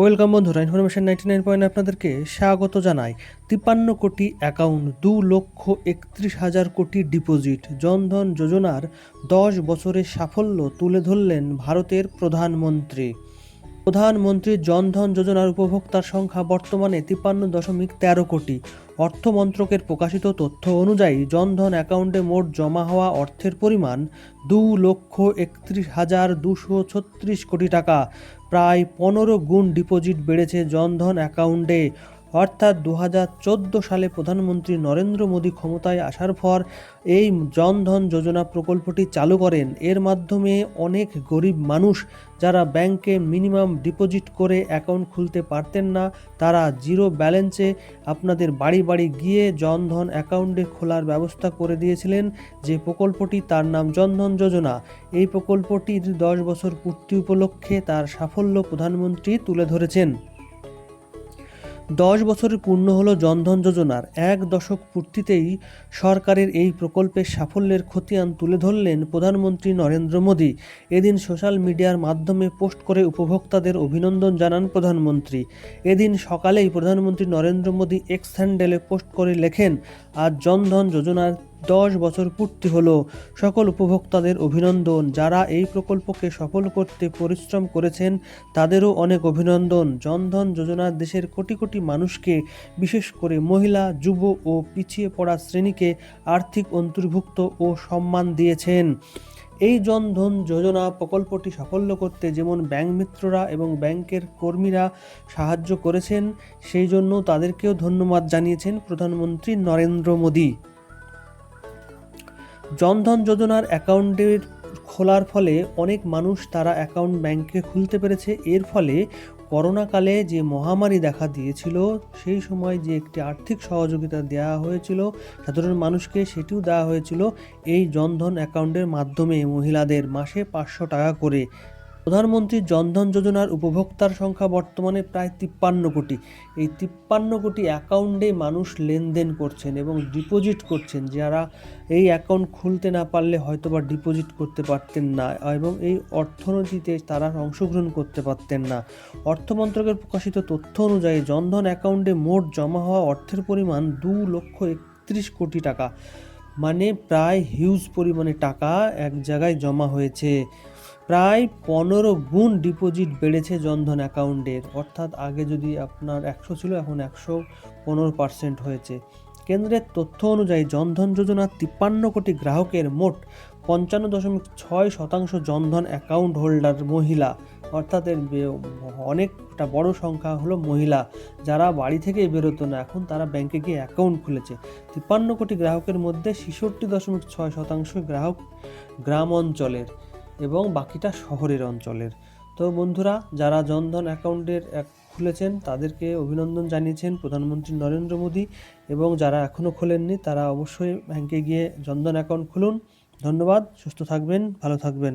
Welcome বন্ধুরা information ninety nine point আপনাদেরকে স্বাগত জানাই। তিপ্পান্ন কোটি অ্যাকাউন্ট দু লক্ষ একত্রিশ হাজার কোটি ডিপোজিট জনধন যোজনার দশ বছরের সাফল্য তুলে ধরলেন ভারতের প্রধানমন্ত্রী। প্রধানমন্ত্রী জনধন যোজনার উপভোক্তার সংখ্যা বর্তমানে তিপ্পান্ন দশমিক তেরো কোটি। অর্থ মন্ত্রকের প্রকাশিত তথ্য অনুযায়ী জনধন অ্যাকাউন্টে মোট জমা হওয়া অর্থের পরিমাণ দু লক্ষ একত্রিশ হাজার দুশো ছত্রিশ কোটি টাকা। প্রায় পনেরো গুণ ডিপোজিট বেড়েছে জনধন অ্যাকাউন্টে। অর্থাৎ দু হাজার চোদ্দ সালে প্রধানমন্ত্রী নরেন্দ্র মোদী ক্ষমতায় আসার পর এই জনধন যোজনা প্রকল্পটি চালু করেন। এর মাধ্যমে অনেক গরিব মানুষ যারা ব্যাংকে মিনিমাম ডিপোজিট করে অ্যাকাউন্ট খুলতে পারতেন না, তারা জিরো ব্যালেন্সে আপনাদের বাড়ি বাড়ি গিয়ে জনধন অ্যাকাউন্টে খোলার ব্যবস্থা করে দিয়েছিলেন যে প্রকল্পটি তার নাম জনধন যোজনা। এই প্রকল্পটির দশ বছর পূর্তি উপলক্ষে তার সাফল্য প্রধানমন্ত্রী তুলে ধরেছেন। দশ বছরের পূর্ণ হলো জনধন যোজনার এক দশক পূর্তিতেই সরকারের এই প্রকল্পের সাফল্যের খতিয়ান তুলে ধরলেন প্রধানমন্ত্রী নরেন্দ্র মোদী। এদিন সোশ্যাল মিডিয়ার মাধ্যমে পোস্ট করে উপভোক্তাদের অভিনন্দন জানান প্রধানমন্ত্রী। এদিন সকালেই প্রধানমন্ত্রী নরেন্দ্র মোদী এক্স হ্যান্ডেলে পোস্ট করে লেখেন, আজ জনধন যোজনার দশ বছর পূর্তি হলো। সকল উপভোক্তাদের অভিনন্দন। যারা এই প্রকল্পকে সফল করতে পরিশ্রম করেছেন, তাদেরও অনেক অভিনন্দন। জনধন যোজনা দেশের কোটি কোটি মানুষকে, বিশেষ করে মহিলা, যুব ও পিছিয়ে পড়া শ্রেণীকে আর্থিক অন্তর্ভুক্ত ও সম্মান দিয়েছেন। এই জনধন যোজনা প্রকল্পটি সাফল্য করতে যেমন ব্যাংক মিত্ররা এবং ব্যাংকের কর্মীরা সাহায্য করেছেন, সেই জন্য তাদেরকেও ধন্যবাদ জানিয়েছেন প্রধানমন্ত্রী নরেন্দ্র মোদী। জনধন যোজনার অ্যাকাউন্টের খোলার ফলে অনেক মানুষ তারা অ্যাকাউন্ট ব্যাংকে খুলতে পেরেছে। এর ফলে করোনাকালে যে মহামারী দেখা দিয়েছিল, সেই সময় যে একটি আর্থিক সহযোগিতা দেওয়া হয়েছিল, সাধারণ মানুষকে সেটিও দেওয়া হয়েছিল। এই জনধন অ্যাকাউন্টের মাধ্যমে মহিলাদের মাসে পাঁচশো টাকা করে প্রধানমন্ত্রী জনধন যোজনার উপভোক্তার সংখ্যা বর্তমানে প্রায় তিপ্পান্ন কোটি। এই তিপ্পান্ন কোটি অ্যাকাউন্টে মানুষ লেনদেন করছেন এবং ডিপোজিট করছেন, যারা এই অ্যাকাউন্ট খুলতে না পারলে হয়তো বা ডিপোজিট করতে পারতেন না এবং এই অর্থনীতিতে তারা অংশগ্রহণ করতে পারতেন না। অর্থমন্ত্রকের প্রকাশিত তথ্য অনুযায়ী জনধন অ্যাকাউন্টে মোট জমা হওয়া অর্থের পরিমাণ দু লক্ষ একত্রিশ কোটি টাকা মানে প্রায় হিউজ পরিমাণে টাকা এক জায়গায় জমা হয়েছে। প্রায় পনেরো গুণ ডিপোজিট বেড়েছে জনধন অ্যাকাউন্টের অর্থাৎ আগে যদি আপনার একশো ছিল, এখন একশো পনেরো পার্সেন্ট হয়েছে। কেন্দ্রের তথ্য অনুযায়ী জনধন যোজনার তিপ্পান্ন কোটি গ্রাহকের মোট পঞ্চান্ন দশমিক ছয় শতাংশ জনধন অ্যাকাউন্ট হোল্ডার মহিলা। অর্থাৎ এর অনেকটা বড় সংখ্যা হলো মহিলা। যারা বাড়ি থেকে বেরোতো না, এখন তারা ব্যাংকে গিয়ে অ্যাকাউন্ট খুলেছে। তিপ্পান্ন কোটি গ্রাহকের মধ্যে ছেষট্টি দশমিক ছয় শতাংশ গ্রাহক গ্রাম অঞ্চলের। এবং বাকিটা শহরের অঞ্চলের। তো বন্ধুরা, যারা জনধন অ্যাকাউন্টের খুলেছেন, তাদেরকে অভিনন্দন জানিয়েছেন প্রধানমন্ত্রী নরেন্দ্র মোদী এবং যারা এখনও খোলেননি, তারা অবশ্যই ব্যাংকে গিয়ে জনধন অ্যাকাউন্ট খুলুন। ধন্যবাদ, সুস্থ থাকবেন, ভালো থাকবেন।